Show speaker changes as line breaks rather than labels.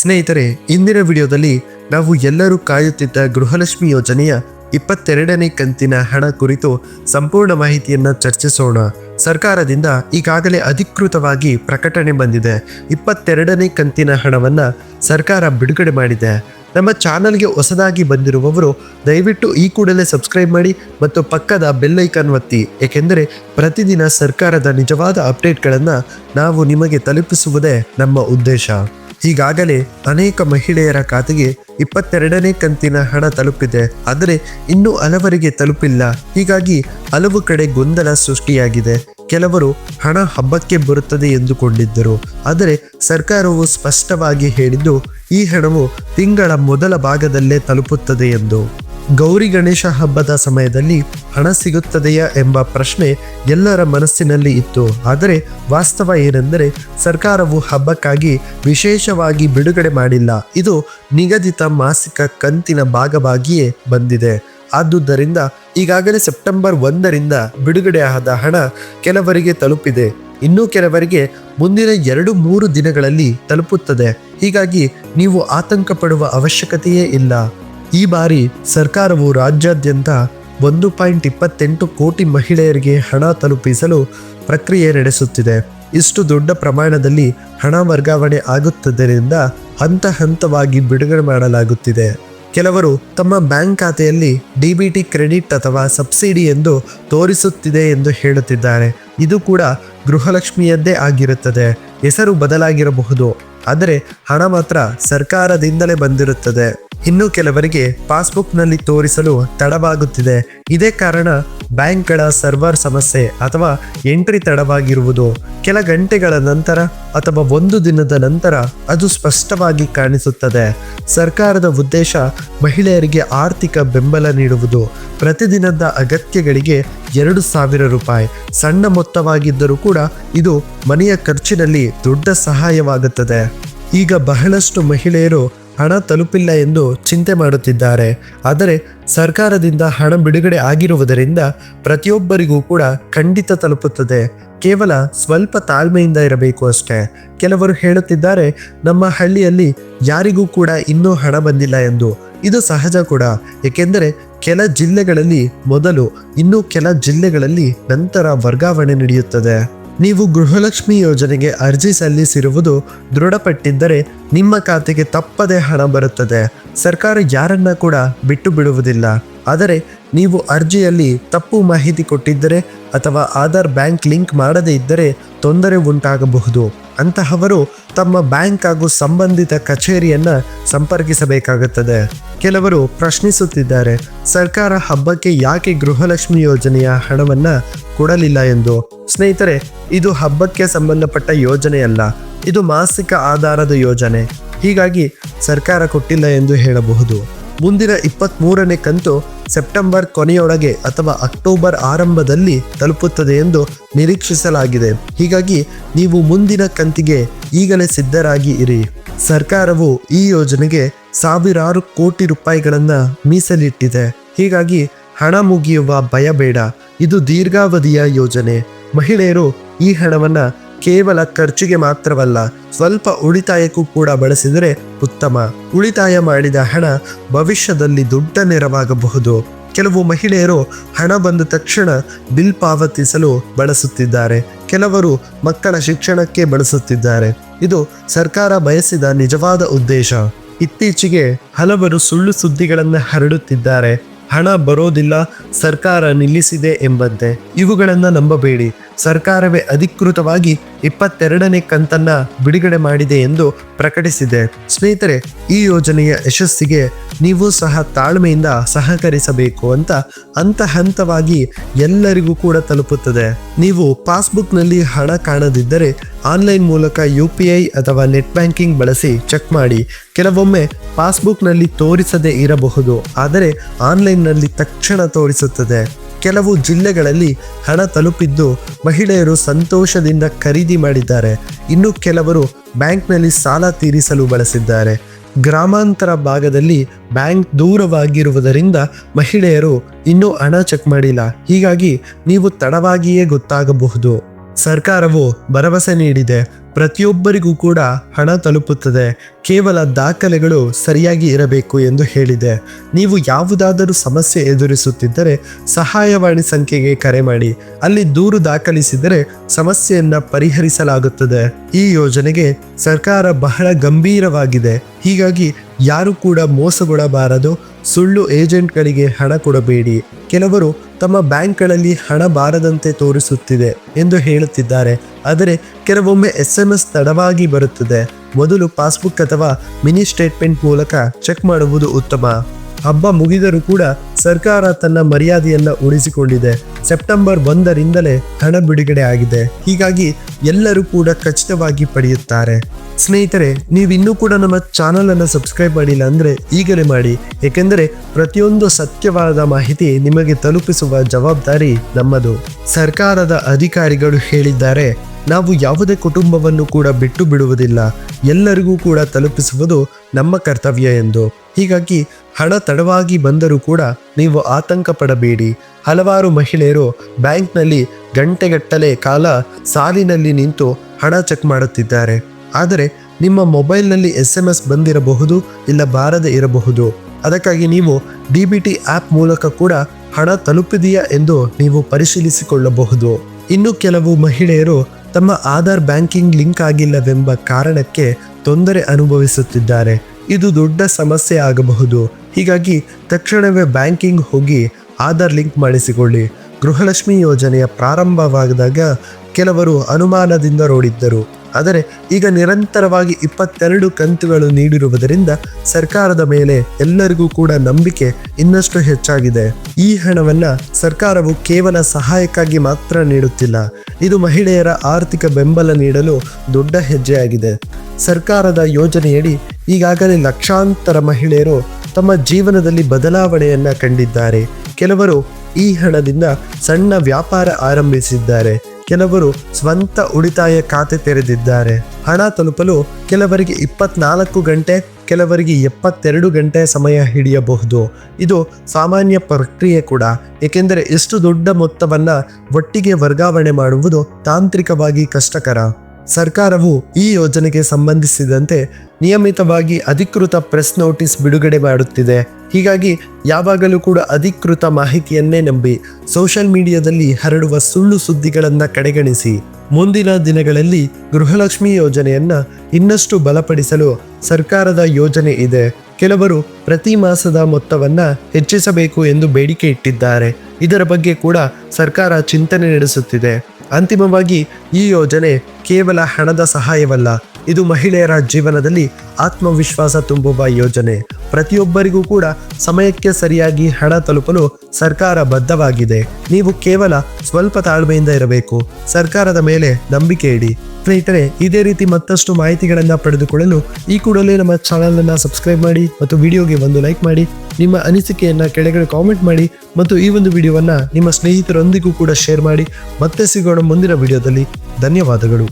ಸ್ನೇಹಿತರೆ, ಇಂದಿನ ವಿಡಿಯೋದಲ್ಲಿ ನಾವು ಎಲ್ಲರೂ ಕಾಯುತ್ತಿದ್ದ ಗೃಹಲಕ್ಷ್ಮಿ ಯೋಜನೆಯ ಇಪ್ಪತ್ತೆರಡನೇ ಕಂತಿನ ಹಣ ಕುರಿತು ಸಂಪೂರ್ಣ ಮಾಹಿತಿಯನ್ನ ಚರ್ಚಿಸೋಣ. ಸರ್ಕಾರದಿಂದ ಈಗಾಗಲೇ ಅಧಿಕೃತವಾಗಿ ಪ್ರಕಟಣೆ ಬಂದಿದೆ. ಇಪ್ಪತ್ತೆರಡನೇ ಕಂತಿನ ಹಣವನ್ನ ಸರ್ಕಾರ ಬಿಡುಗಡೆ ಮಾಡಿದೆ. ನಮ್ಮ ಚಾನಲ್ಗೆ ಹೊಸದಾಗಿ ಬಂದಿರುವವರು ದಯವಿಟ್ಟು ಈ ಕೂಡಲೇ ಸಬ್ಸ್ಕ್ರೈಬ್ ಮಾಡಿ ಮತ್ತು ಪಕ್ಕದ ಬೆಲ್ಲೈಕನ್ ಒತ್ತಿ. ಏಕೆಂದರೆ ಪ್ರತಿದಿನ ಸರ್ಕಾರದ ನಿಜವಾದ ಅಪ್ಡೇಟ್ಗಳನ್ನು ನಾವು ನಿಮಗೆ ತಲುಪಿಸುವುದೇ ನಮ್ಮ ಉದ್ದೇಶ. ಈಗಾಗಲೇ ಅನೇಕ ಮಹಿಳೆಯರ ಖಾತೆಗೆ ಇಪ್ಪತ್ತೆರಡನೇ ಕಂತಿನ ಹಣ ತಲುಪಿದೆ. ಆದರೆ ಇನ್ನೂ ಹಲವರಿಗೆ ತಲುಪಿಲ್ಲ. ಹೀಗಾಗಿ ಹಲವು ಕಡೆ ಗೊಂದಲ ಸೃಷ್ಟಿಯಾಗಿದೆ. ಕೆಲವರು ಹಣ ಹಬ್ಬಕ್ಕೆ ಬರುತ್ತದೆ ಎಂದುಕೊಂಡಿದ್ದರು. ಆದರೆ ಸರ್ಕಾರವು ಸ್ಪಷ್ಟವಾಗಿ ಹೇಳಿದ್ದು, ಈ ಹಣವು ತಿಂಗಳ ಮೊದಲ ಭಾಗದಲ್ಲೇ ತಲುಪುತ್ತದೆ ಎಂದು. ಗೌರಿ ಗಣೇಶ ಹಬ್ಬದ ಸಮಯದಲ್ಲಿ ಹಣ ಸಿಗುತ್ತದೆಯಾ ಎಂಬ ಪ್ರಶ್ನೆ ಎಲ್ಲರ ಮನಸ್ಸಿನಲ್ಲಿ ಇತ್ತು. ಆದರೆ ವಾಸ್ತವ ಏನೆಂದರೆ ಸರ್ಕಾರವು ಹಬ್ಬಕ್ಕಾಗಿ ವಿಶೇಷವಾಗಿ ಬಿಡುಗಡೆ ಮಾಡಿಲ್ಲ. ಇದು ನಿಗದಿತ ಮಾಸಿಕ ಕಂತಿನ ಭಾಗವಾಗಿಯೇ ಬಂದಿದೆ. ಆದುದರಿಂದ ಈಗಾಗಲೇ ಸೆಪ್ಟೆಂಬರ್ ಒಂದರಿಂದ ಬಿಡುಗಡೆ ಆದ ಹಣ ಕೆಲವರಿಗೆ ತಲುಪಿದೆ. ಇನ್ನೂ ಕೆಲವರಿಗೆ ಮುಂದಿನ ಎರಡು ಮೂರು ದಿನಗಳಲ್ಲಿ ತಲುಪುತ್ತದೆ. ಹೀಗಾಗಿ ನೀವು ಆತಂಕ ಪಡುವ ಅವಶ್ಯಕತೆಯೇ ಇಲ್ಲ. ಈ ಬಾರಿ ಸರ್ಕಾರವು ರಾಜ್ಯಾದ್ಯಂತ ಒಂದು ಪಾಯಿಂಟ್ ಇಪ್ಪತ್ತೆಂಟು ಕೋಟಿ ಮಹಿಳೆಯರಿಗೆ ಹಣ ತಲುಪಿಸಲು ಪ್ರಕ್ರಿಯೆ ನಡೆಸುತ್ತಿದೆ. ಇಷ್ಟು ದೊಡ್ಡ ಪ್ರಮಾಣದಲ್ಲಿ ಹಣ ವರ್ಗಾವಣೆ ಆಗುತ್ತದರಿಂದ ಹಂತ ಹಂತವಾಗಿ ಬಿಡುಗಡೆ ಮಾಡಲಾಗುತ್ತಿದೆ. ಕೆಲವರು ತಮ್ಮ ಬ್ಯಾಂಕ್ ಖಾತೆಯಲ್ಲಿ ಡಿಬಿಟಿ ಕ್ರೆಡಿಟ್ ಅಥವಾ ಸಬ್ಸಿಡಿ ಎಂದು ತೋರಿಸುತ್ತಿದೆ ಎಂದು ಹೇಳುತ್ತಿದ್ದಾರೆ. ಇದು ಕೂಡ ಗೃಹಲಕ್ಷ್ಮಿಯದ್ದೇ ಆಗಿರುತ್ತದೆ. ಹೆಸರು ಬದಲಾಗಿರಬಹುದು. ಆದರೆ ಹಣ ಮಾತ್ರ ಸರ್ಕಾರದಿಂದಲೇ ಬಂದಿರುತ್ತದೆ. ಇನ್ನು ಕೆಲವರಿಗೆ ಪಾಸ್ಬುಕ್ನಲ್ಲಿ ತೋರಿಸಲು ತಡವಾಗುತ್ತಿದೆ. ಇದೇ ಕಾರಣ ಬ್ಯಾಂಕ್ಗಳ ಸರ್ವರ್ ಸಮಸ್ಯೆ ಅಥವಾ ಎಂಟ್ರಿ ತಡವಾಗಿರುವುದು. ಕೆಲ ಗಂಟೆಗಳ ನಂತರ ಅಥವಾ ಒಂದು ದಿನದ ನಂತರ ಅದು ಸ್ಪಷ್ಟವಾಗಿ ಕಾಣಿಸುತ್ತದೆ. ಸರ್ಕಾರದ ಉದ್ದೇಶ ಮಹಿಳೆಯರಿಗೆ ಆರ್ಥಿಕ ಬೆಂಬಲ ನೀಡುವುದು. ಪ್ರತಿದಿನದ ಅಗತ್ಯಗಳಿಗೆ ಎರಡು ಸಾವಿರ ರೂಪಾಯಿ. ಸಣ್ಣ ಮೊತ್ತವಾಗಿದ್ದರೂ ಕೂಡ ಇದು ಮನೆಯ ಖರ್ಚಿನಲ್ಲಿ ದೊಡ್ಡ ಸಹಾಯವಾಗುತ್ತದೆ. ಈಗ ಬಹಳಷ್ಟು ಮಹಿಳೆಯರು ಹಣ ತಲುಪಿಲ್ಲ ಎಂದು ಚಿಂತೆ ಮಾಡುತ್ತಿದ್ದಾರೆ. ಆದರೆ ಸರ್ಕಾರದಿಂದ ಹಣ ಬಿಡುಗಡೆ ಆಗಿರುವುದರಿಂದ ಪ್ರತಿಯೊಬ್ಬರಿಗೂ ಕೂಡ ಖಂಡಿತ ತಲುಪುತ್ತದೆ. ಕೇವಲ ಸ್ವಲ್ಪ ತಾಳ್ಮೆಯಿಂದ ಇರಬೇಕು ಅಷ್ಟೇ. ಕೆಲವರು ಹೇಳುತ್ತಿದ್ದಾರೆ, ನಮ್ಮ ಹಳ್ಳಿಯಲ್ಲಿ ಯಾರಿಗೂ ಕೂಡ ಇನ್ನೂ ಹಣ ಬಂದಿಲ್ಲ ಎಂದು. ಇದು ಸಹಜ ಕೂಡ. ಏಕೆಂದರೆ ಕೆಲ ಜಿಲ್ಲೆಗಳಲ್ಲಿ ಮೊದಲು, ಇನ್ನು ಕೆಲ ಜಿಲ್ಲೆಗಳಲ್ಲಿ ನಂತರ ವರ್ಗಾವಣೆ ನಡೆಯುತ್ತದೆ. ನೀವು ಗೃಹಲಕ್ಷ್ಮಿ ಯೋಜನೆಗೆ ಅರ್ಜಿ ಸಲ್ಲಿಸಿರುವುದು ದೃಢಪಟ್ಟಿದ್ದರೆ ನಿಮ್ಮ ಖಾತೆಗೆ ತಪ್ಪದೆ ಹಣ ಬರುತ್ತದೆ. ಸರ್ಕಾರ ಯಾರನ್ನ ಕೂಡ ಬಿಟ್ಟು ಬಿಡುವುದಿಲ್ಲ. ಆದರೆ, ನೀವು ಅರ್ಜಿಯಲ್ಲಿ ತಪ್ಪು ಮಾಹಿತಿ ಕೊಟ್ಟಿದ್ದರೆ ಅಥವಾ ಆಧಾರ್ ಬ್ಯಾಂಕ್ ಲಿಂಕ್ ಮಾಡದೇ ಇದ್ದರೆ ತೊಂದರೆ ಉಂಟಾಗಬಹುದು. ಅಂತಹವರು ತಮ್ಮ ಬ್ಯಾಂಕ್ ಹಾಗೂ ಸಂಬಂಧಿತ ಕಚೇರಿಯನ್ನ ಸಂಪರ್ಕಿಸಬೇಕಾಗುತ್ತದೆ. ಕೆಲವರು ಪ್ರಶ್ನಿಸುತ್ತಿದ್ದಾರೆ, ಸರ್ಕಾರ ಹಬ್ಬಕ್ಕೆ ಯಾಕೆ ಗೃಹಲಕ್ಷ್ಮಿ ಯೋಜನೆಯ ಹಣವನ್ನ ಕೊಡಲಿಲ್ಲ ಎಂದು. ಸ್ನೇಹಿತರೆ, ಇದು ಹಬ್ಬಕ್ಕೆ ಸಂಬಂಧಪಟ್ಟ ಯೋಜನೆಯಲ್ಲ, ಇದು ಮಾಸಿಕ ಆಧಾರದ ಯೋಜನೆ. ಹೀಗಾಗಿ ಸರ್ಕಾರ ಕೊಟ್ಟಿಲ್ಲ ಎಂದು ಹೇಳಬಹುದು. ಮುಂದಿನ ಇಪ್ಪತ್ತ್ಮೂರನೇ ಕಂತು ಸೆಪ್ಟೆಂಬರ್ ಕೊನೆಯೊಳಗೆ ಅಥವಾ ಅಕ್ಟೋಬರ್ ಆರಂಭದಲ್ಲಿ ತಲುಪುತ್ತದೆ ಎಂದು ನಿರೀಕ್ಷಿಸಲಾಗಿದೆ. ಹೀಗಾಗಿ ನೀವು ಮುಂದಿನ ಕಂತಿಗೆ ಈಗಲೇ ಸಿದ್ಧರಾಗಿ ಇರಿ. ಸರ್ಕಾರವು ಈ ಯೋಜನೆಗೆ ಸಾವಿರಾರು ಕೋಟಿ ರೂಪಾಯಿಗಳನ್ನು ಮೀಸಲಿಟ್ಟಿದೆ. ಹೀಗಾಗಿ ಹಣ ಮುಗಿಯುವ ಭಯ ಬೇಡ. ಇದು ದೀರ್ಘಾವಧಿಯ ಯೋಜನೆ. ಮಹಿಳೆಯರು ಈ ಹಣವನ್ನ ಕೇವಲ ಖರ್ಚಿಗೆ ಮಾತ್ರವಲ್ಲ, ಸ್ವಲ್ಪ ಉಳಿತಾಯಕ್ಕೂ ಕೂಡ ಬಳಸಿದರೆ ಉತ್ತಮ. ಉಳಿತಾಯ ಮಾಡಿದ ಹಣ ಭವಿಷ್ಯದಲ್ಲಿ ದೊಡ್ಡ ನೆರವಾಗಬಹುದು. ಕೆಲವು ಮಹಿಳೆಯರು ಹಣ ಬಂದ ತಕ್ಷಣ ಬಿಲ್ ಪಾವತಿಸಲು ಬಳಸುತ್ತಿದ್ದಾರೆ. ಕೆಲವರು ಮಕ್ಕಳ ಶಿಕ್ಷಣಕ್ಕೆ ಬಳಸುತ್ತಿದ್ದಾರೆ. ಇದು ಸರ್ಕಾರ ಬಯಸಿದ ನಿಜವಾದ ಉದ್ದೇಶ. ಇತ್ತೀಚೆಗೆ ಹಲವರು ಸುಳ್ಳು ಸುದ್ದಿಗಳನ್ನು ಹರಡುತ್ತಿದ್ದಾರೆ. ಹಣ ಬರೋದಿಲ್ಲ, ಸರ್ಕಾರ ನಿಲ್ಲಿಸಿದೆ ಎಂಬಂತೆ. ಇವುಗಳನ್ನು ನಂಬಬೇಡಿ. ಸರ್ಕಾರವೇ ಅಧಿಕೃತವಾಗಿ ಇಪ್ಪತ್ತೆರಡನೇ ಕಂತನ್ನ ಬಿಡುಗಡೆ ಮಾಡಿದೆ ಎಂದು ಪ್ರಕಟಿಸಿದೆ. ಸ್ನೇಹಿತರೆ, ಈ ಯೋಜನೆಯ ಯಶಸ್ಸಿಗೆ ನೀವು ಸಹ ತಾಳ್ಮೆಯಿಂದ ಸಹಕರಿಸಬೇಕು ಅಂತ ಹಂತ ಹಂತವಾಗಿ ಎಲ್ಲರಿಗೂ ಕೂಡ ತಲುಪುತ್ತದೆ. ನೀವು ಪಾಸ್ಬುಕ್ನಲ್ಲಿ ಹಣ ಕಾಣದಿದ್ದರೆ ಆನ್ಲೈನ್ ಮೂಲಕ ಯು ಪಿ ಐ ಅಥವಾ ನೆಟ್ ಬ್ಯಾಂಕಿಂಗ್ ಬಳಸಿ ಚೆಕ್ ಮಾಡಿ. ಕೆಲವೊಮ್ಮೆ ಪಾಸ್ಬುಕ್ನಲ್ಲಿ ತೋರಿಸದೇ ಇರಬಹುದು, ಆದರೆ ಆನ್ಲೈನ್ನಲ್ಲಿ ತಕ್ಷಣ ತೋರಿಸುತ್ತದೆ. ಕೆಲವು ಜಿಲ್ಲೆಗಳಲ್ಲಿ ಹಣ ತಲುಪಿದ್ದು ಮಹಿಳೆಯರು ಸಂತೋಷದಿಂದ ಖರೀದಿ ಮಾಡಿದ್ದಾರೆ. ಇನ್ನು ಕೆಲವರು ಬ್ಯಾಂಕ್ನಲ್ಲಿ ಸಾಲ ತೀರಿಸಲು ಬಳಸಿದ್ದಾರೆ. ಗ್ರಾಮಾಂತರ ಭಾಗದಲ್ಲಿ ಬ್ಯಾಂಕ್ ದೂರವಾಗಿರುವುದರಿಂದ ಮಹಿಳೆಯರು ಇನ್ನೂ ಹಣ ಚೆಕ್ ಮಾಡಿಲ್ಲ. ಹೀಗಾಗಿ ನೀವು ತಡವಾಗಿಯೇ ಗೊತ್ತಾಗಬಹುದು. ಸರ್ಕಾರವು ಭರವಸೆ ನೀಡಿದೆ. ಪ್ರತಿಯೊಬ್ಬರಿಗೂ ಕೂಡ ಹಣ ತಲುಪುತ್ತದೆ. ಕೇವಲ ದಾಖಲೆಗಳು ಸರಿಯಾಗಿ ಇರಬೇಕು ಎಂದು ಹೇಳಿದೆ. ನೀವು ಯಾವುದಾದರೂ ಸಮಸ್ಯೆ ಎದುರಿಸುತ್ತಿದ್ದರೆ ಸಹಾಯವಾಣಿ ಸಂಖ್ಯೆಗೆ ಕರೆ ಮಾಡಿ. ಅಲ್ಲಿ ದೂರು ದಾಖಲಿಸಿದರೆ ಸಮಸ್ಯೆಯನ್ನು ಪರಿಹರಿಸಲಾಗುತ್ತದೆ. ಈ ಯೋಜನೆಗೆ ಸರ್ಕಾರ ಬಹಳ ಗಂಭೀರವಾಗಿದೆ. ಹೀಗಾಗಿ ಯಾರು ಕೂಡ ಮೋಸಗೊಳ್ಳಬಾರದು ಸುಳ್ಳು ಏಜೆಂಟ್ಗಳಿಗೆ ಹಣ ಕೊಡಬೇಡಿ. ಕೆಲವರು ತಮ್ಮ ಬ್ಯಾಂಕ್ಗಳಲ್ಲಿ ಹಣ ಬಾರದಂತೆ ತೋರಿಸುತ್ತಿದೆ ಎಂದು ಹೇಳುತ್ತಿದ್ದಾರೆ. ಆದರೆ ಕೆಲವೊಮ್ಮೆ ಎಸ್ ಎಂ ಎಸ್ ತಡವಾಗಿ ಬರುತ್ತದೆ. ಮೊದಲು ಪಾಸ್ಬುಕ್ ಅಥವಾ ಮಿನಿ ಸ್ಟೇಟ್ಮೆಂಟ್ ಮೂಲಕ ಚೆಕ್ ಮಾಡುವುದು ಉತ್ತಮ. ಹಬ್ಬ ಮುಗಿದರೂ ಕೂಡ ಸರ್ಕಾರ ತನ್ನ ಮರ್ಯಾದೆಯನ್ನ ಉಳಿಸಿಕೊಂಡಿದೆ. ಸೆಪ್ಟೆಂಬರ್ ಒಂದರಿಂದಲೇ ಹಣ ಬಿಡುಗಡೆ ಆಗಿದೆ. ಹೀಗಾಗಿ ಎಲ್ಲರೂ ಕೂಡ ಖಚಿತವಾಗಿ ಪಡೆಯುತ್ತಾರೆ. ಸ್ನೇಹಿತರೆ, ನೀವಿನ್ನೂ ಕೂಡ ನಮ್ಮ ಚಾನಲ್ ಅನ್ನು ಸಬ್ಸ್ಕ್ರೈಬ್ ಮಾಡಿಲ್ಲ ಅಂದ್ರೆ ಈಗಲೇ ಮಾಡಿ. ಏಕೆಂದರೆ ಪ್ರತಿಯೊಂದು ಸತ್ಯವಾದ ಮಾಹಿತಿ ನಿಮಗೆ ತಲುಪಿಸುವ ಜವಾಬ್ದಾರಿ ನಮ್ಮದು. ಸರ್ಕಾರದ ಅಧಿಕಾರಿಗಳು ಹೇಳಿದ್ದಾರೆ ನಾವು ಯಾವುದೇ ಕುಟುಂಬವನ್ನು ಕೂಡ ಬಿಟ್ಟು ಬಿಡುವುದಿಲ್ಲ. ಎಲ್ಲರಿಗೂ ಕೂಡ ತಲುಪಿಸುವುದು ನಮ್ಮ ಕರ್ತವ್ಯ ಎಂದು. ಹೀಗಾಗಿ ಹಣ ತಡವಾಗಿ ಬಂದರೂ ಕೂಡ ನೀವು ಆತಂಕ ಪಡಬೇಡಿ. ಹಲವಾರು ಮಹಿಳೆಯರು ಬ್ಯಾಂಕ್ನಲ್ಲಿ ಗಂಟೆಗಟ್ಟಲೆ ಕಾಲ ಸಾಲಿನಲ್ಲಿ ನಿಂತು ಹಣ ಚೆಕ್ ಮಾಡುತ್ತಿದ್ದಾರೆ. ಆದರೆ ನಿಮ್ಮ ಮೊಬೈಲ್ನಲ್ಲಿ ಎಸ್ ಎಂ ಎಸ್ ಬಂದಿರಬಹುದು, ಇಲ್ಲ ಬಾರದೆ ಇರಬಹುದು. ಅದಕ್ಕಾಗಿ ನೀವು ಡಿ ಬಿ ಟಿ ಆ್ಯಪ್ ಮೂಲಕ ಕೂಡ ಹಣ ತಲುಪಿದೆಯಾ ಎಂದು ನೀವು ಪರಿಶೀಲಿಸಿಕೊಳ್ಳಬಹುದು. ಇನ್ನು ಕೆಲವು ಮಹಿಳೆಯರು ತಮ್ಮ ಆಧಾರ್ ಬ್ಯಾಂಕಿಂಗ್ ಲಿಂಕ್ ಆಗಿಲ್ಲವೆಂಬ ಕಾರಣಕ್ಕೆ ತೊಂದರೆ ಅನುಭವಿಸುತ್ತಿದ್ದಾರೆ. ಇದು ದೊಡ್ಡ ಸಮಸ್ಯೆ ಆಗಬಹುದು. ಹೀಗಾಗಿ ತಕ್ಷಣವೇ ಬ್ಯಾಂಕಿಂಗ್ ಹೋಗಿ ಆಧಾರ್ ಲಿಂಕ್ ಮಾಡಿಸಿಕೊಳ್ಳಿ. ಗೃಹಲಕ್ಷ್ಮಿ ಯೋಜನೆಯ ಪ್ರಾರಂಭವಾದಾಗ ಕೆಲವರು ಅನುಮಾನದಿಂದ ನೋಡಿದ್ದರು. ಆದರೆ ಈಗ ನಿರಂತರವಾಗಿ ಇಪ್ಪತ್ತೆರಡು ಕಂತುಗಳು ನೀಡಿರುವುದರಿಂದ ಸರ್ಕಾರದ ಮೇಲೆ ಎಲ್ಲರಿಗೂ ಕೂಡ ನಂಬಿಕೆ ಇನ್ನಷ್ಟು ಹೆಚ್ಚಾಗಿದೆ. ಈ ಹಣವನ್ನ ಸರ್ಕಾರವು ಕೇವಲ ಸಹಾಯಕ್ಕಾಗಿ ಮಾತ್ರ ನೀಡುತ್ತಿಲ್ಲ, ಇದು ಮಹಿಳೆಯರ ಆರ್ಥಿಕ ಬೆಂಬಲ ನೀಡಲು ದೊಡ್ಡ ಹೆಜ್ಜೆಯಾಗಿದೆ. ಸರ್ಕಾರದ ಯೋಜನೆಯಡಿ ಈಗಾಗಲೇ ಲಕ್ಷಾಂತರ ಮಹಿಳೆಯರು ತಮ್ಮ ಜೀವನದಲ್ಲಿ ಬದಲಾವಣೆಯನ್ನ ಕಂಡಿದ್ದಾರೆ. ಕೆಲವರು ಈ ಹಣದಿಂದ ಸಣ್ಣ ವ್ಯಾಪಾರ ಆರಂಭಿಸಿದ್ದಾರೆ. ಕೆಲವರು ಸ್ವಂತ ಉಳಿತಾಯ ಖಾತೆ ತೆರೆದಿದ್ದಾರೆ. ಹಣ ತಲುಪಲು ಕೆಲವರಿಗೆ ಇಪ್ಪತ್ನಾಲ್ಕು ಗಂಟೆ, ಕೆಲವರಿಗೆ ಎಪ್ಪತ್ತೆರಡು ಗಂಟೆ ಸಮಯ ಹಿಡಿಯಬಹುದು. ಇದು ಸಾಮಾನ್ಯ ಪ್ರಕ್ರಿಯೆ ಕೂಡ. ಏಕೆಂದರೆ ಎಷ್ಟು ದೊಡ್ಡ ಮೊತ್ತವನ್ನು ಒಟ್ಟಿಗೆ ವರ್ಗಾವಣೆ ಮಾಡುವುದು ತಾಂತ್ರಿಕವಾಗಿ ಕಷ್ಟಕರ. ಸರ್ಕಾರವು ಈ ಯೋಜನೆಗೆ ಸಂಬಂಧಿಸಿದಂತೆ ನಿಯಮಿತವಾಗಿ ಅಧಿಕೃತ ಪ್ರೆಸ್ ನೋಟಿಸ್ ಬಿಡುಗಡೆ ಮಾಡುತ್ತಿದೆ. ಹೀಗಾಗಿ ಯಾವಾಗಲೂ ಕೂಡ ಅಧಿಕೃತ ಮಾಹಿತಿಯನ್ನೇ ನಂಬಿ ಸೋಷಿಯಲ್ ಮೀಡಿಯಾದಲ್ಲಿ ಹರಡುವ ಸುಳ್ಳು ಸುದ್ದಿಗಳನ್ನು ಕಡೆಗಣಿಸಿ. ಮುಂದಿನ ದಿನಗಳಲ್ಲಿ ಗೃಹಲಕ್ಷ್ಮಿ ಯೋಜನೆಯನ್ನು ಇನ್ನಷ್ಟು ಬಲಪಡಿಸಲು ಸರ್ಕಾರದ ಯೋಜನೆ ಇದೆ. ಕೆಲವರು ಪ್ರತಿ ಮಾಸದ ಮೊತ್ತವನ್ನು ಹೆಚ್ಚಿಸಬೇಕು ಎಂದು ಬೇಡಿಕೆ ಇಟ್ಟಿದ್ದಾರೆ. ಇದರ ಬಗ್ಗೆ ಕೂಡ ಸರ್ಕಾರ ಚಿಂತನೆ ನಡೆಸುತ್ತಿದೆ. ಅಂತಿಮವಾಗಿ ಈ ಯೋಜನೆ ಕೇವಲ ಹಣದ ಸಹಾಯವಲ್ಲ, ಇದು ಮಹಿಳೆಯರ ಜೀವನದಲ್ಲಿ ಆತ್ಮವಿಶ್ವಾಸ ತುಂಬುವ ಯೋಜನೆ. ಪ್ರತಿಯೊಬ್ಬರಿಗೂ ಕೂಡ ಸಮಯಕ್ಕೆ ಸರಿಯಾಗಿ ಹಣ ತಲುಪಲು ಸರ್ಕಾರ ಬದ್ಧವಾಗಿದೆ. ನೀವು ಕೇವಲ ಸ್ವಲ್ಪ ತಾಳ್ಮೆಯಿಂದ ಇರಬೇಕು. ಸರ್ಕಾರದ ಮೇಲೆ ನಂಬಿಕೆ ಇಡಿ. ಸ್ನೇಹಿತರೆ, ಇದೇ ರೀತಿ ಮತ್ತಷ್ಟು ಮಾಹಿತಿಗಳನ್ನು ಪಡೆದುಕೊಳ್ಳಲು ಈ ಕೂಡಲೇ ನಮ್ಮ ಚಾನಲನ್ನು ಸಬ್ಸ್ಕ್ರೈಬ್ ಮಾಡಿ ಮತ್ತು ವಿಡಿಯೋಗೆ ಒಂದು ಲೈಕ್ ಮಾಡಿ, ನಿಮ್ಮ ಅನಿಸಿಕೆಯನ್ನು ಕೆಳಗಡೆ ಕಾಮೆಂಟ್ ಮಾಡಿ ಮತ್ತು ಈ ಒಂದು ವಿಡಿಯೋವನ್ನು ನಿಮ್ಮ ಸ್ನೇಹಿತರೊಂದಿಗೂ ಕೂಡ ಶೇರ್ ಮಾಡಿ. ಮತ್ತೆ ಸಿಗೋಣ ಮುಂದಿನ ವಿಡಿಯೋದಲ್ಲಿ ಧನ್ಯವಾದಗಳು.